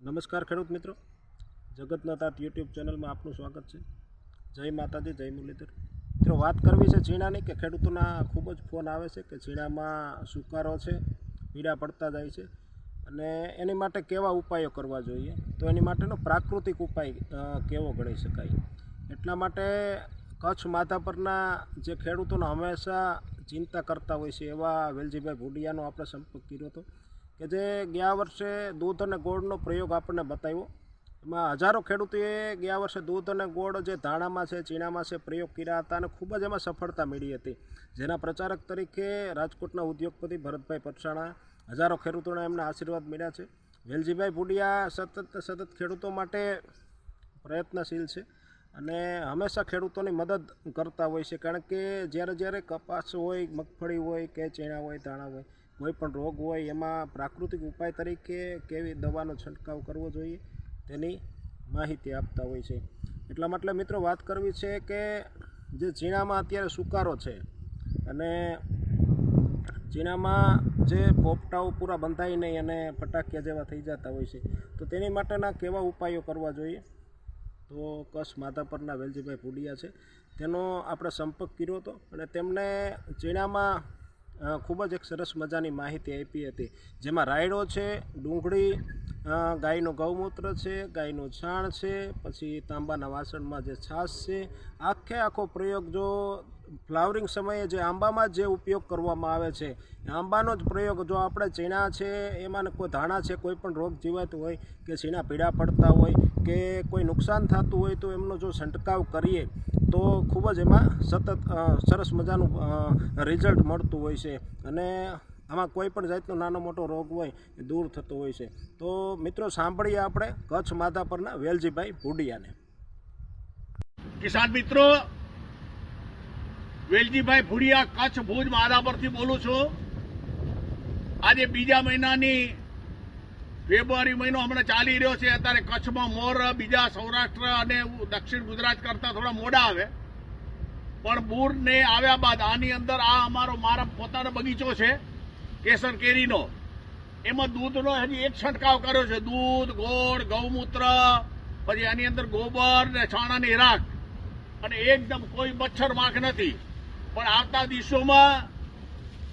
નમસ્કાર ખેડૂત મિત્રો. જગતના તાત યુટ્યુબ ચેનલમાં આપનું સ્વાગત છે. જય માતાજી, જય મુરલીધર. મિત્રો, વાત કરવી છે ઝીણાની કે ખેડૂતોના ખૂબ જ ફોન આવે છે કે ઝીણામાં સુકારો છે, પીડા પડતા જાય છે અને એની માટે કેવા ઉપાયો કરવા જોઈએ? તો એની માટેનો પ્રાકૃતિક ઉપાય કેવો ગણી શકાય? એટલા માટે કચ્છ માધાપરના જે ખેડૂતોને હંમેશા ચિંતા કરતા હોય છે એવા વેલજીભાઈ ભુડિયાનો આપણે સંપર્ક કર્યો હતો. કે જે ગયા વર્ષે દૂધ અને ગોળનો પ્રયોગ આપણને બતાવ્યો. એમાં હજારો ખેડૂતોએ ગયા વર્ષે દૂધ અને ગોળ જે ધાણામાં છે, ચીણામાં છે, પ્રયોગ કર્યા હતા અને ખૂબ જ એમાં સફળતા મળી હતી. જેના પ્રચારક તરીકે રાજકોટના ઉદ્યોગપતિ ભરતભાઈ પટસાણા હજારો ખેડૂતોને એમના આશીર્વાદ મળ્યા છે. વેલજીભાઈ ભુડિયા સતત સતત ખેડૂતો માટે પ્રયત્નશીલ છે અને હંમેશા ખેડૂતોની મદદ કરતા હોય છે. કારણ કે જ્યારે જ્યારે કપાસ હોય, મગફળી હોય કે ચીણા હોય, ધાણા હોય કોઈ પણ રોગ હોય એમાં પ્રાકૃતિક ઉપાય તરીકે કેવી દવાનો છંટકાવ કરવો જોઈએ તેની માહિતી આપતા હોય છે. એટલા માટે મિત્રો વાત કરવી છે કે જે ચીણામાં અત્યારે સુકારો છે અને ચીણામાં જે પોપટાઓ પૂરા બંધાય નહીં અને ફટાકિયા જેવા થઈ જતા હોય છે, તો તેની માટેના કેવા ઉપાયો કરવા જોઈએ? તો કચ્છ માધાપરના વેલજીભાઈ પુડિયા છે. તેનો આપણે સંપર્ક કર્યો હતો અને તેમને ચીણામાં ખૂબ જ એક સરસ મજાની માહિતી આપી હતી. જેમાં રાયડો છે, ડુંગળી ગાયનું ગૌમૂત્ર છે, ગાયનું છાણ છે, પછી તાંબાના વાસણમાં જે છાશ છે. આખે આખો પ્રયોગ જો ફ્લાવરિંગ સમયે જે આંબામાં જે ઉપયોગ કરવામાં આવે છે આંબાનો જ પ્રયોગ જો આપણે ચીણા છે, એમાં કોઈ ધાણા છે, કોઈ પણ રોગ જીવાતું હોય કે ચીણા પીડા પડતા હોય કે કોઈ નુકસાન થતું હોય તો એમનો જો છંટકાવ કરીએ તો ખૂબ જ એમાં સતત સરસ મજાનું રિઝલ્ટ મળતું હોય છે. અને આમાં કોઈ પણ જાતનો નાનો મોટો રોગ હોય એ દૂર થતો હોય છે. તો મિત્રો, સાંભળીએ આપણે કચ્છ માધાપરના વેલજીભાઈ ભુડિયાને. કિસાન મિત્રો, વેલજીભાઈ ભુડિયા કચ્છ ભુજ માધાપરથી બોલું છું. આજે બીજા મહિનાની ફેબ્રુઆરી મહિનો હમણાં ચાલી રહ્યો છે. અત્યારે કચ્છમાં મોર, બીજા સૌરાષ્ટ્ર અને દક્ષિણ ગુજરાત કરતા થોડા મોડા આવે. પણ બૂર ને આવ્યા બાદ આની અંદર આ અમારો મારા પોતાનો બગીચો છે, કેસર કેરીનો. એમાં દૂધનો હજી એક છંટકાવ કર્યો છે. દૂધ, ગોળ, ગૌમૂત્ર, પછી આની અંદર ગોબર ને છાણાની રાખ. અને એકદમ કોઈ મચ્છર માખ નથી. પણ આવતા દિવસોમાં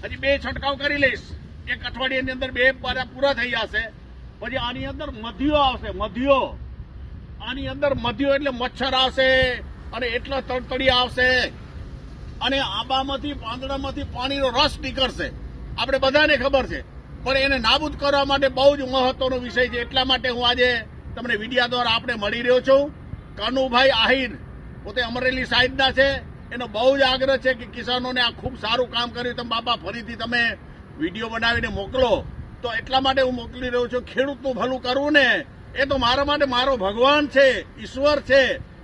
હજી બે છંટકાવ કરી લઈશ. એક અઠવાડિયાની અંદર બે પૂરા થઈ જશે. પછી આની અંદર મધ્યો આવશે, મધ્યો. આની અંદર મધ્યો એટલે મચ્છર આવશે અને એટલા તડતડી આવશે. અને આંબામાંથી, પાંદડામાંથી પાણીનો રસ નીકળશે. આપણે બધાને ખબર છે. પણ એને નાબૂદ કરવા માટે બહુ જ મહત્વનો વિષય છે. એટલા માટે હું આજે તમને વિડિયા દ્વારા આપણે મળી રહ્યો છું. કનુભાઈ આહિર, પોતે અમરેલી સાઈડના છે. એનો બહુ જ આગ્રહ છે કે કિસાનોને આ ખૂબ સારું કામ કર્યું. તમે બાપા, ફરીથી તમે વીડિયો બનાવીને મોકલો. તો એટલા માટે હું મોકલી રહ્યો છું, ખેડૂતનું ભલું કરવું ને, એ તો મારા માટે મારો ભગવાન છે, ઈશ્વર છે,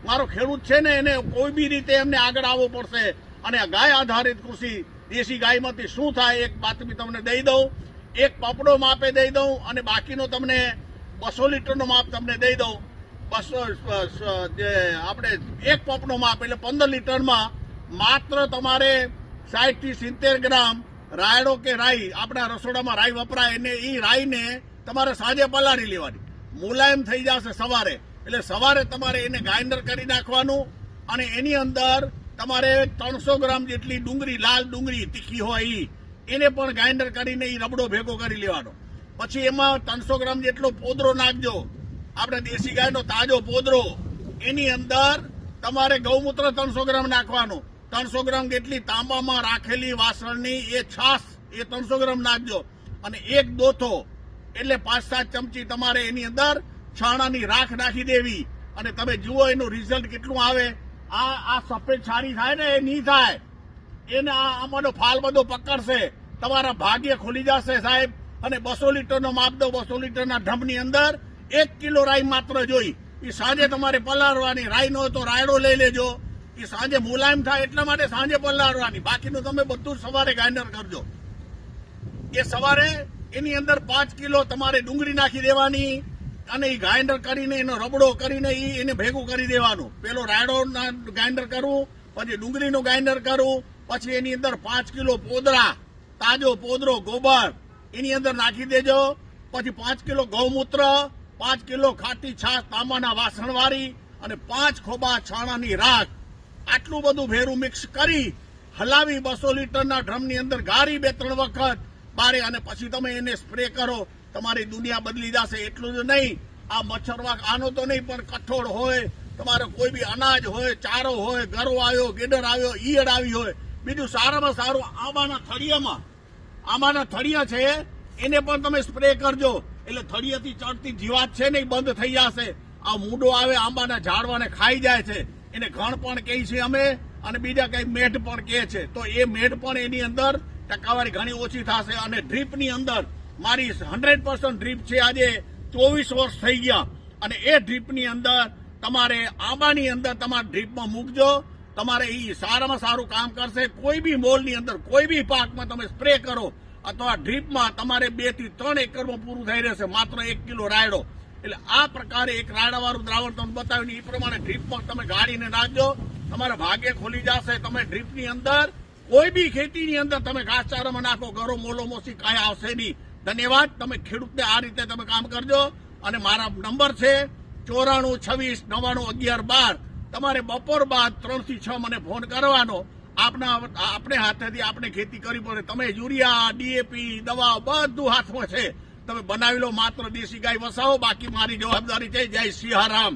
મારો ખેડૂત છે ને, એને કોઈ બી રીતે એમને આગળ આવવું પડશે. અને ગાય આધારિત કૃષિ, દેશી ગાયમાંથી શું થાય, એક બાતમી તમને દઈ દઉં, એક પપડો માપે દઈ દઉં, અને બાકીનો તમને બસો લીટરનો માપ તમને દઈ દઉં. બસો જે આપણે એક પપનો માપ, એટલે પંદર લીટરમાં માત્ર તમારે સાહીઠથી સિત્તેર ગ્રામ રાયડો કે રાઈ, આપણા રસોડામાં રાઈ વપરાય એને એ રાઈને તમારે સાંજે પલાળી લેવાની. મુલાયમ થઈ જશે સવારે. એટલે સવારે તમારે એને ગ્રાઇન્ડર કરી નાખવાનું અને એની અંદર તમારે ત્રણસો ગ્રામ જેટલી ડુંગળી, લાલ ડુંગળી તીખી હોય એ એને પણ ગ્રાઇન્ડર કરીને એ રબડો ભેગો કરી લેવાનો. પછી એમાં ત્રણસો ગ્રામ જેટલો પોદરો નાખજો. આપણે દેશી ગાયનો તાજો પોદરો. એની અંદર તમારે ગૌમૂત્ર ત્રણસો ગ્રામ નાખવાનું. ત્રણસો ગ્રામ જેટલી તાંબામાં રાખેલી વાસણની એ છાશ એ ત્રણસો ગ્રામ નાખજો. અને એક દોથો, એટલે પાંચ સાત ચમચી તમારે એની અંદર છાણાની રાખ નાખી દેવી. અને તમે જુઓ એનું રિઝલ્ટ કેટલું આવે. આ આ સફેદ છારી થાય ને, એ નહીં થાય. એને આ આમાંનો ફાલ બધો પકડશે. તમારા ભાગ્ય ખુલી જશે સાહેબ. અને બસો લીટરનો માપ દો, બસો લીટરના ઢમની અંદર એક કિલો રાઈ માત્ર જોઈ. એ સાંજે તમારે પલાળવાની, રાઈ નો તો રાયડો લઈ લેજો. એ સાંજે મુલાયમ થાય એટલા માટે સાંજે પલાળવાની. બાકીનું તમે બધું સવારે ગ્રાઇન્ડર કરજો. એ સવારે એની અંદર પાંચ કિલો તમારે ડુંગળી નાખી દેવાની અને એ ગ્રાઇન્ડર કરીને, એનો રબડો કરીને એ એને ભેગું કરી દેવાનું. પેલો રાયડો ગ્રાઇન્ડર કરવું પછી ડુંગળીનું ગ્રાઇન્ડર કરવું પછી એની અંદર પાંચ કિલો પોદરા, તાજો પોદરો, ગોબર, એની અંદર નાખી દેજો. પછી પાંચ કિલો ગૌમૂત્ર, પાંચ કિલો ખાટી છાશ, તાંબાના વાસણવાળી અને પાંચ ખોબા છાણાની રાખ. આટલું બધું ભેરું મિક્સ કરી હલાવી બસો લીટરના ડ્રમની અંદર ગારી બે ત્રણ વખત. બારે અને પછી તમે એને સ્પ્રે કરો, તમારી દુનિયા બદલી જશે. એટલું જ નહીં, આ મચ્છરવાગ આનો તો નહીં, પણ કઠોળ હોય, તમારો કોઈ બી અનાજ હોય, ચારો હોય ગરો આવ્યો, ગેડર આવ્યો, ઈયળ આવી હોય. બીજું સારામાં સારું આંબાના થળિયામાં. આંબાના થળિયા છે, એને પણ તમે સ્પ્રે કરજો. એટલે થળિયાથી ચડતી જીવાત છે ને બંધ થઈ જશે. આ મૂડો આવે, આંબાના ઝાડવાને ખાઈ જાય છે. એને ઘણ પણ કહે છે અમે અને બીજા કઈ મેઢ પણ કહે છે. તો એ મેઢ પણ એની અંદર ટકાવારી ઘણી ઓછી થશે અને ડ્રીપની અંદર મારી હંડ્રેડ પર્સન્ટ ડ્રીપ છે. આજે ચોવીસ વર્ષ થઈ ગયા અને એ ડ્રીપની અંદર તમારે આંબાની અંદર તમારે ડ્રીપમાં મૂકજો. તમારે એ સારામાં સારું કામ કરશે. કોઈ બી મોલની અંદર, કોઈ બી પાકમાં તમે સ્પ્રે કરો અથવા ડ્રીપમાં તમારે બેથી ત્રણ એકરમાં પૂરું થઈ રહેશે. માત્ર એક કિલો રાયડો. એટલે આ પ્રકારે એક રાડાવાળું દ્રાવણ તમને બતાવ્યું એ પ્રમાણે ડ્રીપમાં તમે ગાડીને નાખજો. તમારા ભાગે ખોલી જશે, તમે ડ્રીપની અંદર, કોઈ બી ખેતીની અંદર તમે ઘાસચારામાં નાખો ગરો મોલો મોસી કાંઈ આવશે નહીં. ધન્યવાદ, તમે ખેડૂતને આ રીતે તમે કામ કરજો. અને મારા નંબર છે ચોરાણું, છવ્વીસ, નવ્વાણું, અગિયાર, બાર. તમારે બપોર બાદ ત્રણથી છ મને ફોન કરવાનો. આપના આપણે હાથેથી આપણે ખેતી કરવી પડે. તમે યુરિયા, ડીએપી દવા બધું હાથમાં છે. તમે બનાવી લો માત્ર દેશી ગાય વસાવો બાકી મારી જવાબદારી છે જય સિંહારામ.